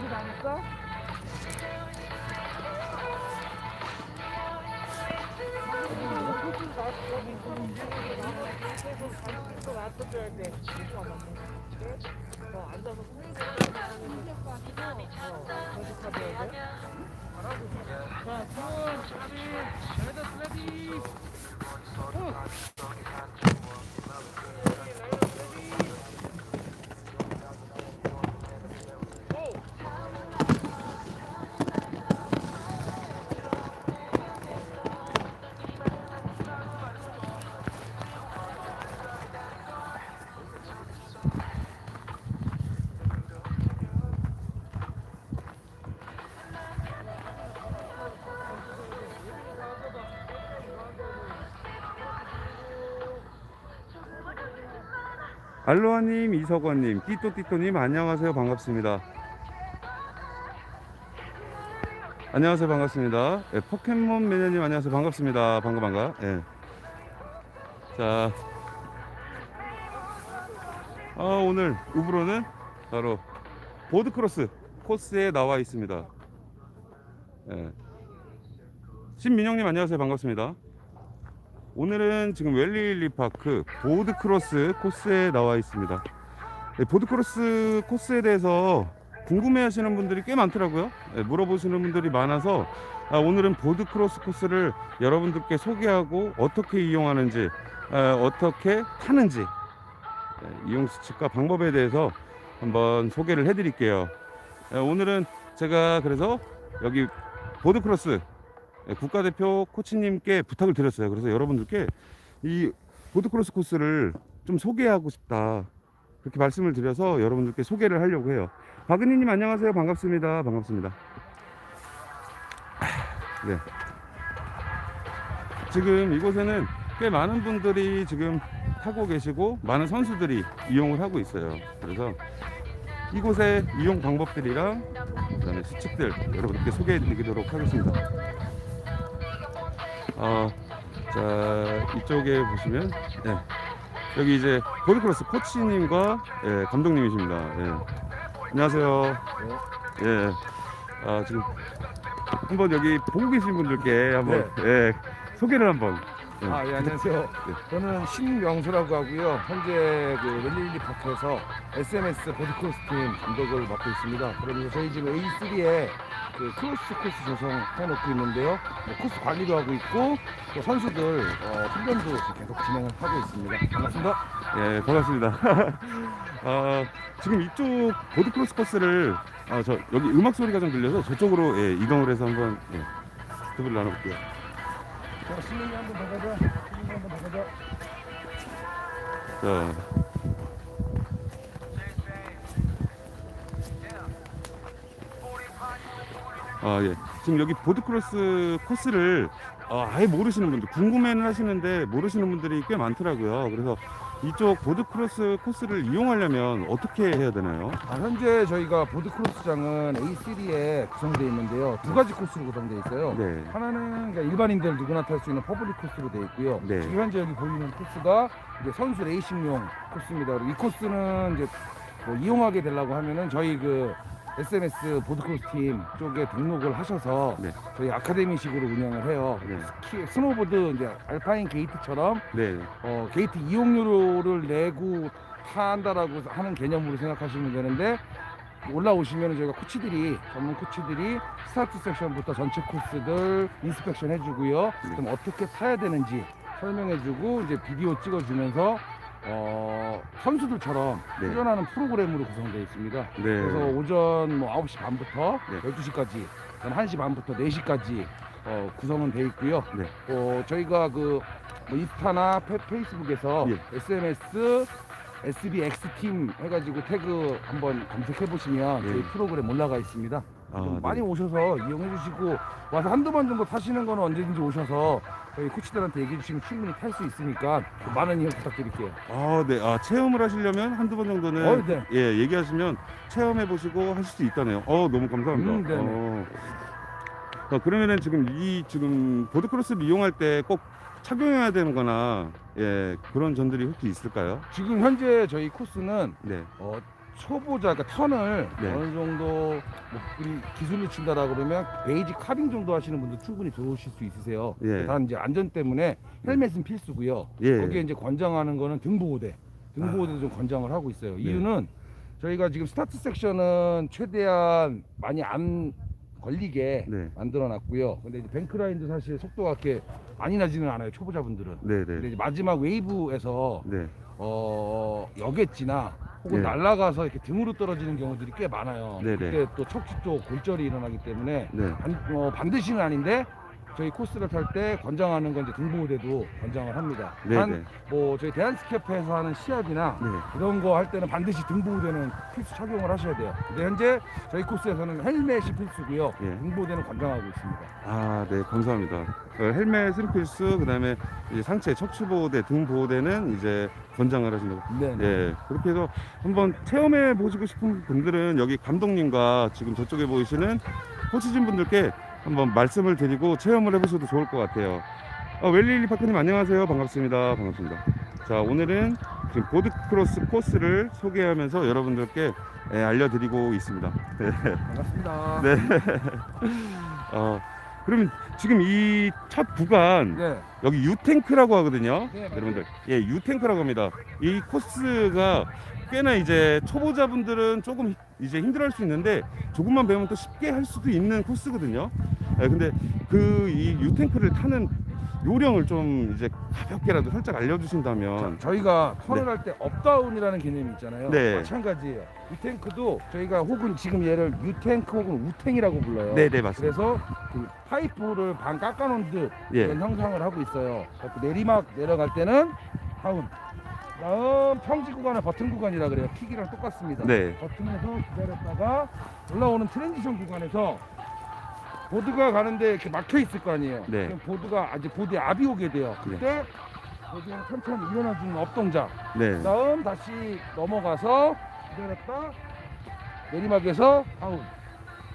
우리 다녔어? 놔둬줘야 돼. 너 앉아서 거짓말해야 돼. 자, 손, 슬라비, 잘했다, 슬라비. 알로하님, 이석원님, 띠또띠또님 안녕하세요 반갑습니다. 안녕하세요 반갑습니다. 예, 포켓몬 매니아님 안녕하세요 반갑습니다. 반가 반가. 예. 자, 아, 오늘 우브로는 바로 보드크로스 코스에 나와 있습니다. 예. 신민영님 안녕하세요 반갑습니다. 오늘은 지금 웰리일리 파크 보드크로스 코스에 나와 있습니다. 네, 보드크로스 코스에 대해서 궁금해 하시는 분들이 꽤 많더라고요. 네, 물어보시는 분들이 많아서 아, 오늘은 보드크로스 코스를 여러분들께 소개하고 어떻게 이용하는지, 아, 어떻게 타는지 네, 이용 수칙과 방법에 대해서 한번 소개를 해드릴게요. 네, 오늘은 제가 그래서 여기 보드크로스 네, 국가대표 코치님께 부탁을 드렸어요. 그래서 여러분들께 이 보드크로스 코스를 좀 소개하고 싶다. 그렇게 말씀을 드려서 여러분들께 소개를 하려고 해요. 박은희님 안녕하세요. 반갑습니다. 반갑습니다. 네. 지금 이곳에는 꽤 많은 분들이 지금 타고 계시고 많은 선수들이 이용을 하고 있어요. 그래서 이곳의 이용 방법들이랑 그다음에 수칙들 여러분들께 소개해 드리도록 하겠습니다. 어, 자 이쪽에 보시면 예, 여기 이제 보드크로스 코치님과 예, 감독님이십니다. 예. 안녕하세요. 예, 아, 지금 한번 여기 보고 계신 분들께 한번 예, 소개를 한번. 예. 아, 예, 안녕하세요. 저는 신명수라고 하고요. 현재 그 웰리리 파크에서 SMS 보드크로스 팀 감독을 맡고 있습니다. 그러면서 저희 지금 A3에 그 크로스 코스 조성해 놓고 있는데요. 뭐 코스 관리도 하고 있고 또 선수들 어, 훈련도 계속 진행을 하고 있습니다. 반갑습니다. 예, 반갑습니다. 아, 지금 이쪽 보드크로스 코스를 아, 저 여기 음악 소리가 좀 들려서 저쪽으로 예, 이동을 해서 한번 예, 스톱을 나눠볼게요. 자. 자. 아, 예. 지금 여기 보드크로스 코스를 어, 아예 모르시는 분들, 궁금해는 하시는데 모르시는 분들이 꽤 많더라고요. 그래서 이쪽 보드크로스 코스를 이용하려면 어떻게 해야 되나요? 아, 현재 저희가 보드크로스장은 A3에 구성되어 있는데요. 두 가지 코스로 구성되어 있어요. 네. 하나는 그러니까 일반인들 누구나 탈 수 있는 퍼블릭 코스로 되어 있고요. 네. 지금 현재 여기 보이는 코스가 이제 선수 레이싱용 코스입니다. 그리고 이 코스는 이제 뭐 이용하게 되려고 하면은 저희 그 SMS 보드크로스 팀 쪽에 등록을 하셔서 네. 저희 아카데미식으로 운영을 해요. 네. 스키, 스노보드 이제 알파인 게이트처럼 네. 어, 게이트 이용료를 내고 탄다라고 하는 개념으로 생각하시면 되는데 올라오시면 저희가 코치들이 전문 코치들이 스타트 섹션부터 전체 코스들 인스펙션 해주고요. 네. 그럼 어떻게 타야 되는지 설명해주고 이제 비디오 찍어주면서 어, 선수들처럼 네. 훈련하는 프로그램으로 구성되어 있습니다. 네. 그래서 오전 뭐 9시 반부터 네. 12시까지, 1시 반부터 4시까지 어, 구성은 되어 있고요. 네. 어, 저희가 그 뭐 인스타나 페, 페이스북에서 예. SMS SBX팀 해가지고 태그 한번 검색해 보시면 예. 저희 프로그램 올라가 있습니다. 아, 좀 네. 많이 오셔서 이용해 주시고 와서 한두 번 정도 타시는 거는 언제든지 오셔서 저희 코치들한테 얘기해 주시면 충분히 탈 수 있으니까 좀 많은 이용 부탁드릴게요. 아, 네. 아, 체험을 하시려면 한두 번 정도는 어, 네. 예, 얘기하시면 체험해 보시고 하실 수 있다네요. 어, 너무 감사합니다. 음, 네네. 어. 자, 그러면은 지금 이 지금 보드크로스를 이용할 때 꼭 착용해야 되는 거나 예, 그런 점들이 혹시 있을까요? 지금 현재 저희 코스는 네. 어, 초보자, 그러니까 턴을 네. 어느 정도 뭐 우리 기술을 친다라 그러면 베이직 카빙 정도 하시는 분도 충분히 들어오실 수 있으세요. 예. 단 이제 안전 때문에 헬멧은 필수고요. 예. 거기에 이제 권장하는 거는 등보호대, 등보호대도 아. 좀 권장을 하고 있어요. 네. 이유는 저희가 지금 스타트 섹션은 최대한 많이 안 걸리게 네. 만들어 놨고요. 근데 이제 뱅크라인도 사실 속도가 그렇게 많이 나지는 않아요. 초보자분들은. 네, 근데 네. 이제 마지막 웨이브에서 네. 어 여겠지나 혹은 네. 날아가서 이렇게 등으로 떨어지는 경우들이 꽤 많아요. 네네. 그때 또 척추 쪽 골절이 일어나기 때문에 네. 반, 어, 반드시는 아닌데 저희 코스를 탈 때 권장하는 건 이제 등보호대도 권장을 합니다. 네, 단 네. 뭐 저희 대한스케프에서 하는 시합이나 네. 이런 거 할 때는 반드시 등보호대는 필수 착용을 하셔야 돼요. 근데 현재 저희 코스에서는 헬멧이 필수고요. 예. 등보호대는 권장하고 있습니다. 아, 네, 감사합니다. 어, 헬멧은 필수, 그다음에 이제 상체 척추 보호대, 등 보호대는 이제 권장을 하신다고. 네. 네. 예, 그렇게 해서 한번 체험해 보시고 싶은 분들은 여기 감독님과 지금 저쪽에 보이시는 코치진 분들께 한번 말씀을 드리고 체험을 해보셔도 좋을 것 같아요. 아, 웰리리 파크님 안녕하세요. 반갑습니다. 반갑습니다. 자, 오늘은 지금 보드크로스 코스를 소개하면서 여러분들께 예, 알려드리고 있습니다. 네. 반갑습니다. 네. 어, 그러면 지금 이 첫 구간 네. 여기 유탱크라고 하거든요. 네, 맞아요. 여러분들. 예, 유탱크라고 합니다. 이 코스가 꽤나 이제 초보자분들은 조금 히- 이제 힘들어할 수 있는데 조금만 배우면 또 쉽게 할 수도 있는 코스거든요. 예, 근데 그 이 유탱크를 타는 요령을 좀 이제 가볍게라도 살짝 알려주신다면. 자, 저희가 턴을 네. 할때 업다운이라는 개념이 있잖아요. 네. 마찬가지예요. 유탱크도 저희가 혹은 지금 얘를 유탱크 혹은 우탱이라고 불러요. 네, 네, 맞습니다. 그래서 그 파이프를 반 깎아놓은 듯 예. 형상을 하고 있어요. 내리막 내려갈 때는 다운. 다음 평지 구간은 버튼 구간이라 그래요. 킥이랑 똑같습니다. 네. 버튼에서 기다렸다가 올라오는 트랜지션 구간에서 보드가 가는데 이렇게 막혀 있을 거 아니에요. 네. 그럼 보드가 아직 보드에 압이 오게 돼요. 그때 보드는 천천히 일어나주는 업동작. 네. 그다음 다시 넘어가서 기다렸다 내리막에서 다운.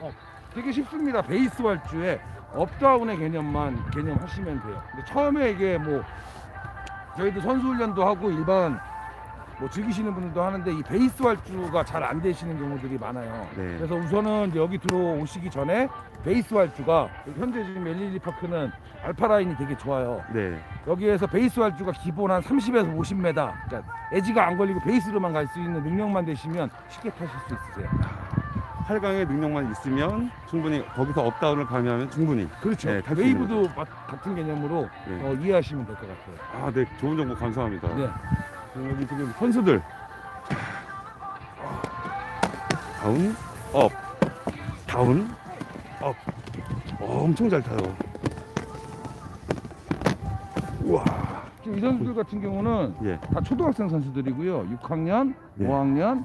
어, 되게 쉽습니다. 베이스 활주에 업다운의 개념만 개념 하시면 돼요. 근데 처음에 이게 뭐 저희도 선수 훈련도 하고 일반 뭐 즐기시는 분들도 하는데 이 베이스 활주가 잘 안 되시는 경우들이 많아요. 네. 그래서 우선은 이제 여기 들어오시기 전에 베이스 활주가 현재 지금 엘리리 파크는 알파 라인이 되게 좋아요. 네. 여기에서 베이스 활주가 기본 한 30에서 50m. 그러니까 에지가 안 걸리고 베이스로만 갈 수 있는 능력만 되시면 쉽게 타실 수 있으세요. 8강의 능력만 있으면 충분히 거기서 업다운을 가면 충분히 그렇죠. 네, 탈수 있는 웨이브도 마- 같은 개념으로 네. 어, 이해하시면 될 것 같아요. 아, 네, 좋은 정보 감사합니다. 네. 그럼 여기 지금 선수들 다운, 업, 다운, 업. 어, 엄청 잘 타요. 우와. 지금 이 선수들 같은 경우는 예, 다 초등학생 선수들이고요. 6학년, 네. 5학년,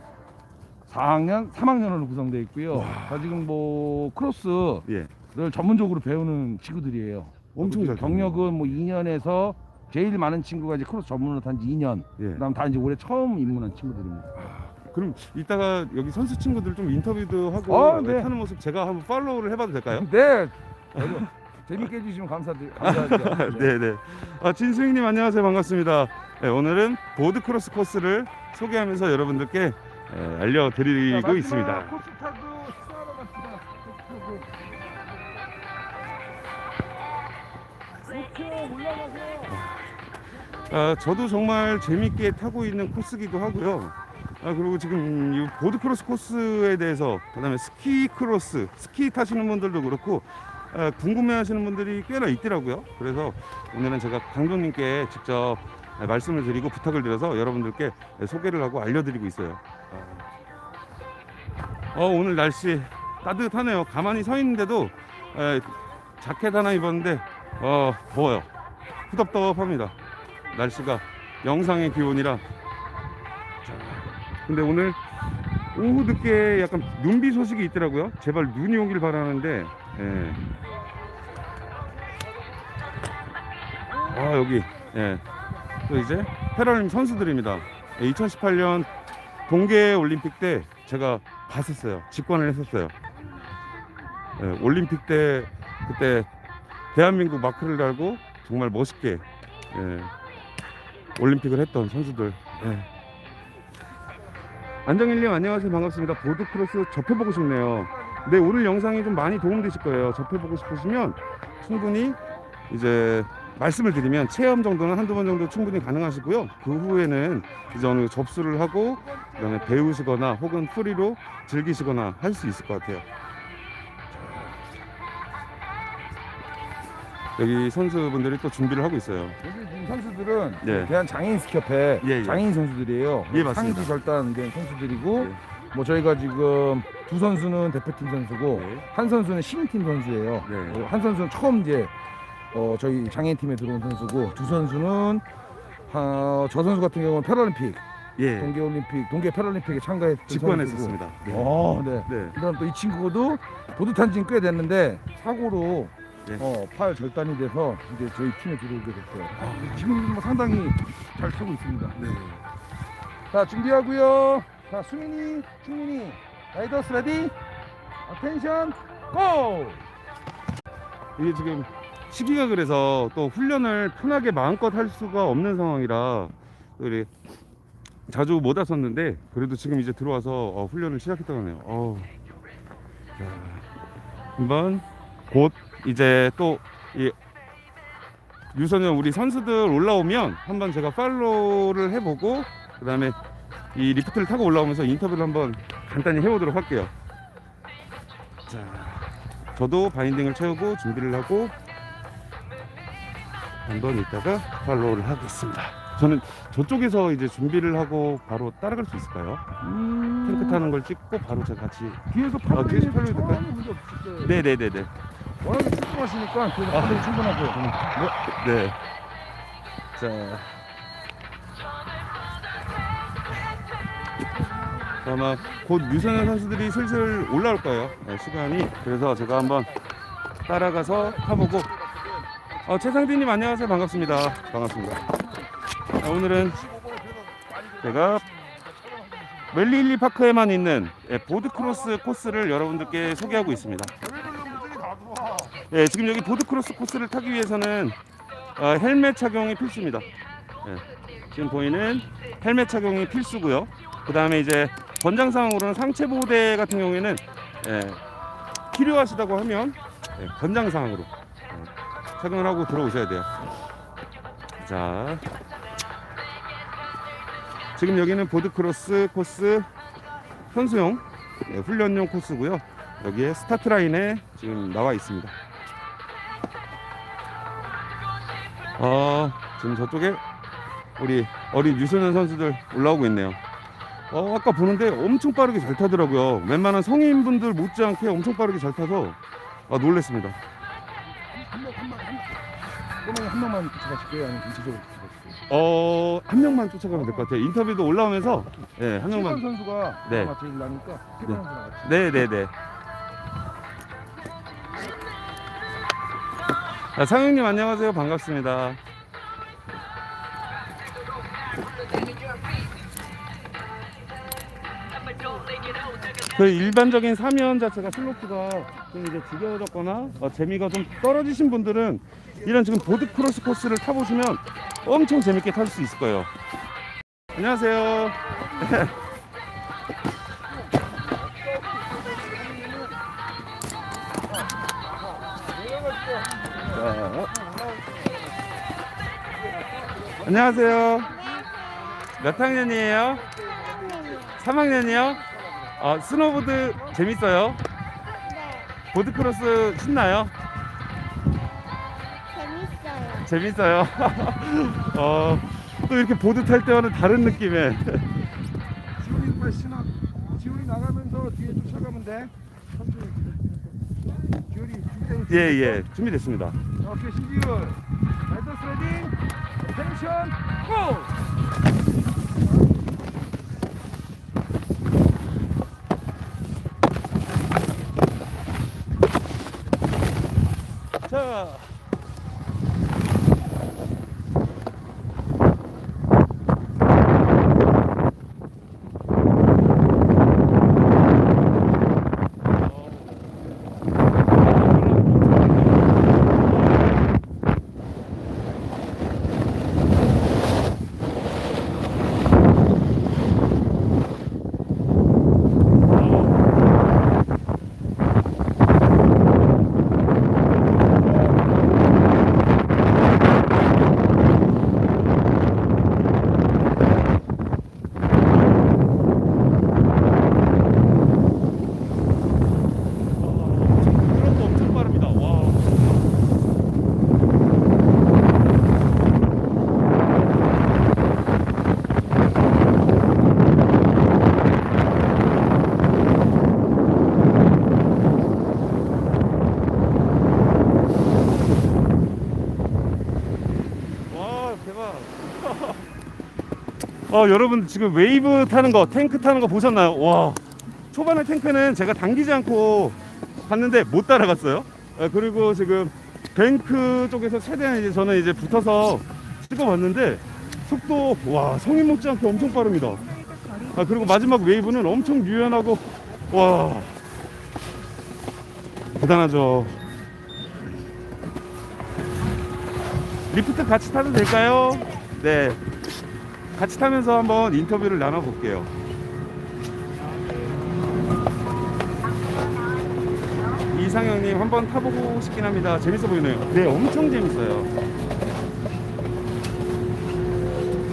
4학년, 3학년으로 구성되어 있고요. 다 지금 뭐 크로스를 예. 전문적으로 배우는 친구들이에요. 엄청 잘. 경력은 뭐 2년에서 제일 많은 친구가 이제 크로스 전문으로 탄 지 2년. 예. 그다음 다 이제 올해 처음 입문한 친구들입니다. 그럼 이따가 여기 선수 친구들 좀 인터뷰도 하고 아, 네. 타는 모습 제가 한번 팔로우를 해봐도 될까요? 네. 아주 재밌게 해주시면 감사드, 감사하죠. 네, 네. 아, 진수익님 안녕하세요. 반갑습니다. 네, 오늘은 보드 크로스 코스를 소개하면서 여러분들께 예, 알려드리고 있습니다. 아, 저도 정말 재밌게 타고 있는 코스기도 하고요. 아, 그리고 지금 이 보드 크로스 코스에 대해서 그다음에 스키 크로스, 스키 타시는 분들도 그렇고 아, 궁금해하시는 분들이 꽤나 있더라고요. 그래서 오늘은 제가 강동님께 직접 말씀을 드리고 부탁을 드려서 여러분들께 소개를 하고 알려드리고 있어요. 어, 오늘 날씨 따뜻하네요. 가만히 서 있는데도 에, 자켓 하나 입었는데 어, 더워요. 후덥덥합니다. 날씨가 영상의 기온이라 자, 근데 오늘 오후 늦게 약간 눈비 소식이 있더라고요 제발 눈이 오길 바라는데 예. 아 여기 예. 또 이제 패럴림 선수들입니다 2018년 동계 올림픽 때 제가 봤었어요. 직관을 했었어요. 예, 올림픽 때 그때 대한민국 마크를 달고 정말 멋있게 예, 올림픽을 했던 선수들. 예. 안정일님 안녕하세요. 반갑습니다. 보드크로스 접해보고 싶네요. 네 오늘 영상이 좀 많이 도움되실 거예요. 접해보고 싶으시면 충분히 이제 말씀을 드리면 체험 정도는 한두 번 정도 충분히 가능하시고요 그 후에는 이제 어느 접수를 하고 그다음에 배우시거나 혹은 프리로 즐기시거나 할 수 있을 것 같아요 여기 선수분들이 또 준비를 하고 있어요 여기 지금 선수들은 네. 대한 장애인 스키협회 예, 예. 장애인 선수들이에요. 예, 맞습니다. 상지 절단된 선수들이고 네. 뭐 저희가 지금 두 선수는 대표팀 선수고 네. 한 선수는 신인팀 선수예요. 네. 어, 한 선수는 처음 이제 어, 저희 장애인 팀에 들어온 선수고 두 선수는 어, 저 선수 같은 경우는 패럴림픽, 예 동계올림픽, 동계 패럴림픽에 참가했던 직관했었습니다. 네. 어, 네. 네. 그다음 또 이 친구도 보드 탄 지는 꽤 됐는데 사고로 네. 어, 팔 절단이 돼서 이제 저희 팀에 들어오게 됐어요. 아, 지금 뭐 상당히 잘 타고 있습니다. 네. 자 준비하고요. 자 수민이, 충민이, 라이더스 레디, 어텐션, 고! 이게 지금 시기가 그래서 또 훈련을 편하게 마음껏 할 수가 없는 상황이라 또 자주 못 왔었는데 그래도 지금 이제 들어와서 어, 훈련을 시작했다고 하네요. 어. 자, 한번 곧 이제 또 이 유선은 우리 선수들 올라오면 한번 제가 팔로우를 해보고 그 다음에 이 리프트를 타고 올라오면서 인터뷰를 한번 간단히 해보도록 할게요. 자, 저도 바인딩을 채우고 준비를 하고 한번 이따가 팔로우를 하겠습니다. 저는 저쪽에서 이제 준비를 하고 바로 따라갈 수 있을까요? 음, 탱크 타는 걸 찍고 바로 제가 같이. 뒤에서 아, 팔로 뒤에서 팔로우 될까요? 문제 없을 네네네네. 워낙에 출동하시니까 뒤에서 아. 충분하고요. 네. 자. 아마 곧 유선현 선수들이 슬슬 올라올 거예요. 네, 시간이. 그래서 제가 한번 따라가서 타보고. 어, 최상빈님 안녕하세요. 반갑습니다. 반갑습니다. 자, 오늘은 제가 웰리힐리 파크에만 있는 예, 보드크로스 코스를 여러분들께 소개하고 있습니다. 예, 지금 여기 보드크로스 코스를 타기 위해서는 어, 헬멧 착용이 필수입니다. 예, 지금 보이는 헬멧 착용이 필수고요. 그 다음에 이제 권장사항으로는 상체 보호대 같은 경우에는 예, 필요하시다고 하면 예, 권장사항으로 예, 착용을 하고 들어오셔야 돼요. 자, 지금 여기는 보드크로스 코스 선수용 예, 훈련용 코스고요. 여기에 스타트 라인에 지금 나와 있습니다. 어, 지금 저쪽에 우리 어린 유소년 선수들 올라오고 있네요. 어, 아까 보는데 엄청 빠르게 잘 타더라고요. 웬만한 성인분들 못지않게 엄청 빠르게 잘 타서 아, 놀랬습니다. 그러면 한 명만 붙여가실게요? 아니면 전체적으로 붙여가실게요? 어, 한 명만 쫓아가면 될 것 같아요. 인터뷰도 올라오면서 예, 한 명만. 선수가 네. 맞춰주려니까 최선 선수랑 같이 네, 네, 네. 자, 상영님 안녕하세요. 반갑습니다. 그 일반적인 사면 자체가 슬로프가 좀 이제 지겨워졌거나 어, 재미가 좀 떨어지신 분들은 이런 지금 보드 크로스 코스를 타보시면 엄청 재밌게 탈수 있을 거예요. 안녕하세요. 자. 안녕하세요. 몇 학년이에요? 3학년이요? 아, 스노보드 재밌어요? 보드크로스 신나요? 재밌어요. 재밌어요. 어, 또 이렇게 보드 탈 때와는 다른 느낌의. 지훈이 빨리 신어 지훈이 나가면서 뒤에 쫓아가면 돼 천천히 지훈이 준비되면 예, 예. 준비됐습니다. 자, 오케이 신지훈 라이더스 레디 텐션 고! 자. 어, 여러분 지금 웨이브 타는 거, 탱크 타는 거 보셨나요? 와, 초반에 탱크는 제가 당기지 않고 갔는데 못 따라갔어요. 아, 그리고 지금 뱅크 쪽에서 최대한 이제 저는 이제 붙어서 찍어봤는데 속도 와 성인 못지않게 엄청 빠릅니다. 아 그리고 마지막 웨이브는 엄청 유연하고 와 대단하죠. 리프트 같이 타도 될까요? 네. 같이 타면서 한번 인터뷰를 나눠볼게요. 이상형님 한번 타보고 싶긴 합니다. 재밌어 보이네요. 네, 엄청 재밌어요.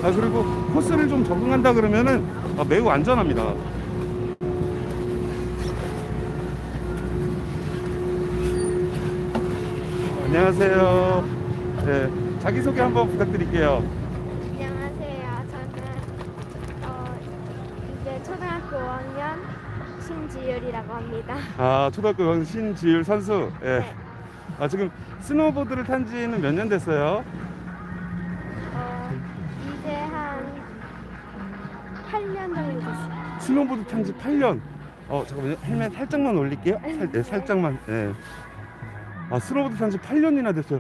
아 그리고 코스를 좀 적응한다 그러면은 아, 매우 안전합니다. 안녕하세요. 네, 자기 소개 한번 부탁드릴게요. 저는 어, 이제 초등학교 5학년 신지율이라고 합니다. 아 초등학교 영 신지율 선수. 예. 네. 아 지금 스노보드를 탄 지는 몇 년 됐어요? 어, 이제 한 8년 정도 됐어요. 스노보드 탄 지 8년. 어 잠깐만요. 헬멧 살짝만 올릴게요. 살, 네, 살짝만. 예. 아 스노보드 탄 지 8년이나 됐어요.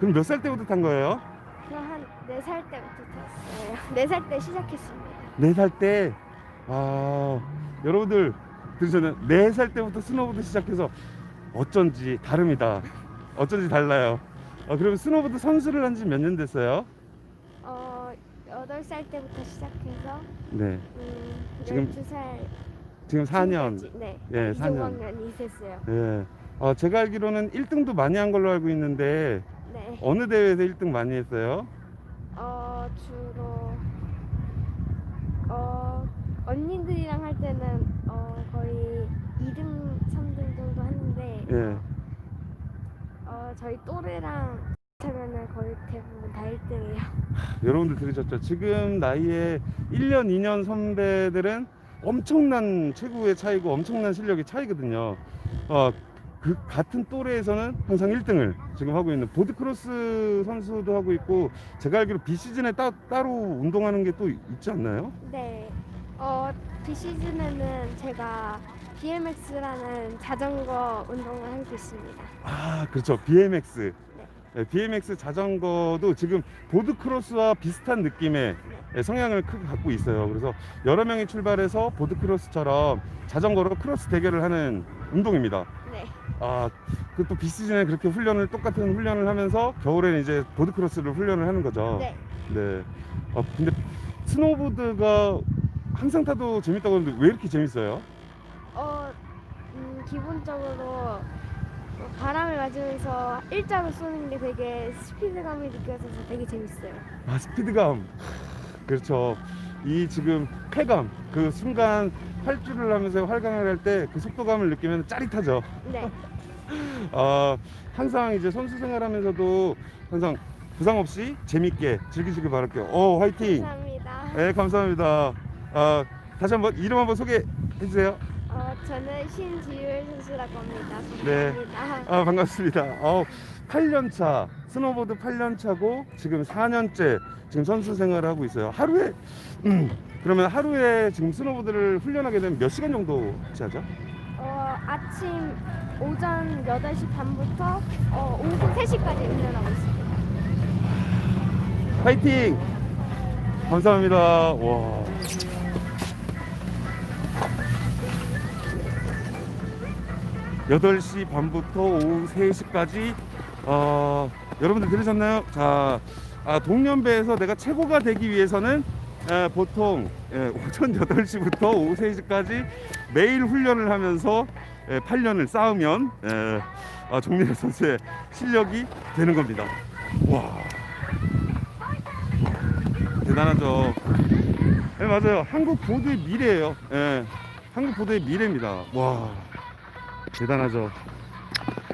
그럼 몇 살 때부터 탄 거예요? 저한 4살 때부터 탔어요. 4살 때 시작했습니다. 네 살 때. 아 여러분들 들으셨나요? 네살 때부터 스노보드 시작해서 어쩐지 다릅니다. 어쩐지 달라요. 아 그럼 스노보드 선수를 한 지 몇 년 됐어요? 어, 8살 때부터 시작해서 네. 음, 지금 12살 지금 4년. 네. 예, 이제 4년. 5학년이 됐어요. 예. 어, 제가 알기로는 1등도 많이 한 걸로 알고 있는데 네. 어느 대회에서 1등 많이 했어요? 어, 주로 어, 언니들이랑 할 때는 어, 거의 2등, 3등 정도 하는데 예. 어, 저희 또래랑 하면은 거의 대부분 다 1등이에요. 여러분들 들으셨죠? 지금 나이에 1년, 2년 선배들은 엄청난 최고의 차이고 엄청난 실력의 차이거든요. 어, 그 같은 또래에서는 항상 1등을 지금 하고 있는 보드크로스 선수도 하고 있고 제가 알기로 비시즌에 따, 따로 운동하는 게 또 있지 않나요? 네. 어, 비시즌에는 제가 BMX라는 자전거 운동을 하고 있습니다. 아, 그렇죠. BMX. 네, BMX 자전거도 지금 보드크로스와 비슷한 느낌의 예, 성향을 크게 갖고 있어요. 그래서 여러 명이 출발해서 보드크로스처럼 자전거로 크로스 대결을 하는 운동입니다. 네. 아, 그 또 비시즌에 그렇게 훈련을 똑같은 훈련을 하면서 겨울에는 이제 보드크로스를 훈련을 하는 거죠. 네. 네. 아, 근데 스노보드가 항상 타도 재밌다고 하는데 왜 이렇게 재밌어요? 어, 음, 기본적으로 뭐 바람을 맞으면서 일자로 쏘는 게 되게 스피드감이 느껴져서 되게 재밌어요. 아 스피드감 그렇죠 이 지금 쾌감 그 순간 활주를 하면서 활강을 할 때 그 속도감을 느끼면 짜릿하죠 네. 아 항상 이제 선수 생활하면서도 항상 부상 없이 재밌게 즐기시길 바랄게요 어 화이팅 감사합니다. 네 감사합니다 아 다시 한번 이름 한번 소개해 주세요 어, 저는 신지율 선수라고 합니다. 네. 감사합니다. 아 반갑습니다. 어, 8년 차 스노보드 8년 차고 지금 4년째 지금 선수 생활을 하고 있어요. 하루에 음, 그러면 하루에 지금 스노보드를 훈련하게 되면 몇 시간 정도 하죠? 어, 아침 오전 8시 반부터 어, 오후 3시까지 훈련하고 있습니다. 파이팅! 감사합니다. 와. 여덟 시 반부터 오후 3시까지 어, 여러분들 들으셨나요? 자, 아, 동년배에서 내가 최고가 되기 위해서는 에, 보통 예, 오전 8시부터 오후 3시까지 매일 훈련을 하면서 예, 8년을 쌓으면 예, 아, 종민호 선수의 실력이 되는 겁니다. 와. 대단하죠. 네, 맞아요. 한국 보드의 미래예요. 예. 한국 보드의 미래입니다. 와. 대단하죠.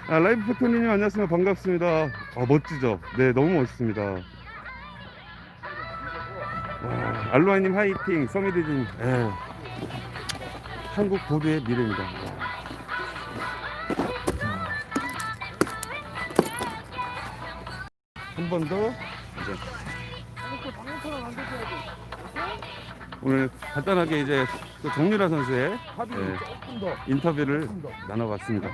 아, 라이브 포토님 안녕하세요. 반갑습니다. 아, 멋지죠? 네, 너무 멋있습니다. 와, 알로아님 화이팅, 서미드님. 예. 한국 보드의 미래입니다. 와. 한번 더. 이제. 이렇게 방금처럼 만들어야 돼. 오늘 간단하게 이제 또 정유라 선수의 더 인터뷰를 나눠봤습니다.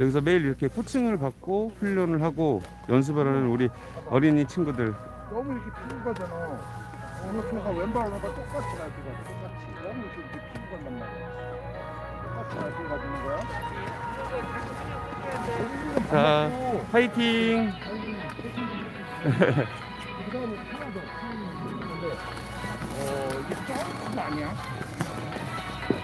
여기서 매일 이렇게 코칭을 받고 훈련을 하고 연습을 하는 우리 어린이 친구들 너무 이렇게 피는 거잖아. 어느 코가 왼발 오른발 똑같이 날뛰가 똑같이 너무 이렇게 피는 건단 말이야. 똑같이 날뛰가 주는 거야. 자 파이팅 그다음에 하나 더 피는데 어 이게 조금 아니야.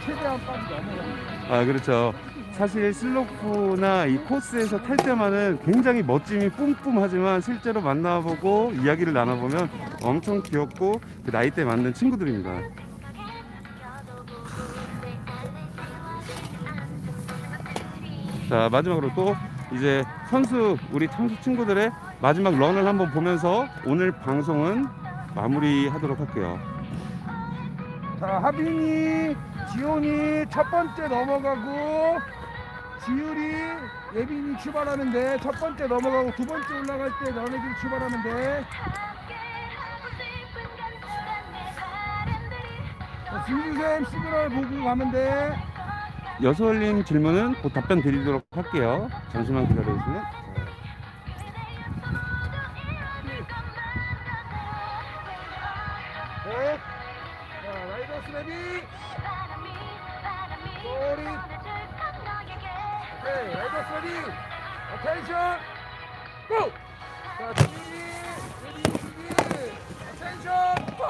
최대한 빨리 넘어가는 아 그렇죠 사실 슬로프나 이 코스에서 탈 때만은 굉장히 멋짐이 뿜뿜하지만 실제로 만나보고 이야기를 나눠보면 엄청 귀엽고 그 나이대 맞는 친구들입니다 자 마지막으로 또 이제 선수 우리 선수 친구들의 마지막 런을 한번 보면서 오늘 방송은 마무리하도록 할게요 자, 하빈이, 지온이 첫 번째 넘어가고, 지율이, 예빈이 출발하는데, 첫 번째 넘어가고, 두 번째 올라갈 때 너네들이 출발하는데, 자, 진주쌤 시그널 보고 가면 돼. 여수얼님 질문은 곧 답변 드리도록 할게요. 잠시만 기다려주시면. 오케이, 라이더스 레디. 어텐션. 고! 자, 준비. 레디, 준비. 어텐션. 고!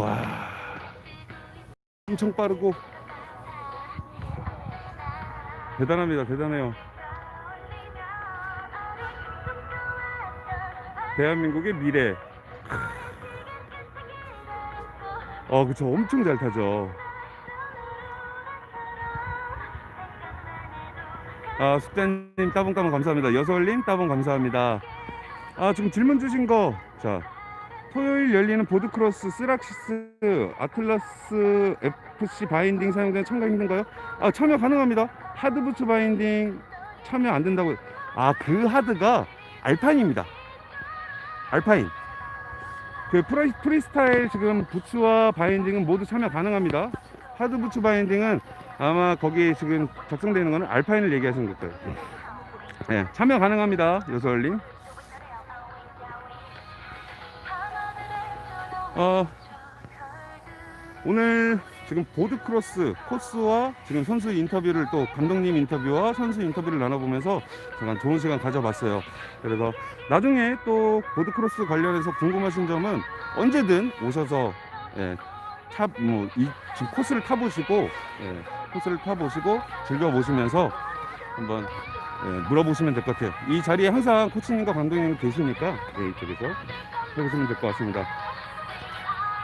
와. 엄청 빠르고. 대단합니다. 대단해요. 대한민국의 미래. 어, 그쵸. 엄청 잘 타죠. 아, 숙자님 따봉따봉 감사합니다. 여설님 따봉 감사합니다. 아, 지금 질문 주신 거. 자, 토요일 열리는 보드크로스 쓰락시스 아틀라스 FC 바인딩 사용되는 참가 힘든가요? 아, 참여 가능합니다. 하드부츠 바인딩 참여 안 된다고. 아, 그 하드가 알파인입니다. 알파인. 그 프리, 프리스타일 지금 부츠와 바인딩은 모두 참여 가능합니다. 하드 부츠 바인딩은 아마 거기 지금 작성되어 있는 거는 알파인을 얘기하시는 것 같아요. 네, 참여 가능합니다. 요설님. 어, 오늘 지금 보드 크로스 코스와 지금 선수 인터뷰를 또 감독님 인터뷰와 선수 인터뷰를 나눠보면서 잠깐 좋은 시간 가져봤어요. 그래서 나중에 또 보드 크로스 관련해서 궁금하신 점은 언제든 오셔서 예, 차, 뭐, 이, 지금 코스를 타보시고, 예, 코스를 타보시고, 즐겨보시면서 한번 예, 물어보시면 될 것 같아요. 이 자리에 항상 코치님과 감독님 계시니까, 예, 이쪽에서 해보시면 될 것 같습니다.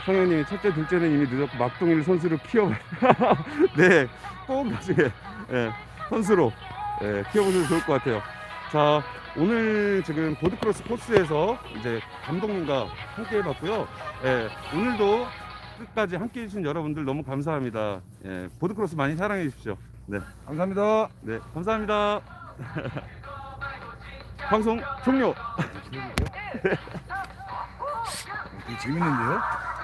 성현님이 첫째, 둘째는 이미 늦었고, 막동일 선수를 키워, 네, 꼭 나중에, 예, 선수로, 예, 키워보시면 좋을 것 같아요. 자, 오늘 지금 보드크로스 코스에서 이제 감독님과 함께 해봤고요. 예, 오늘도 끝까지 함께 해주신 여러분들 너무 감사합니다. 예, 보드크로스 많이 사랑해 주십시오. 네, 감사합니다. 네, 감사합니다. 방송 종료. 되게 재밌는데요?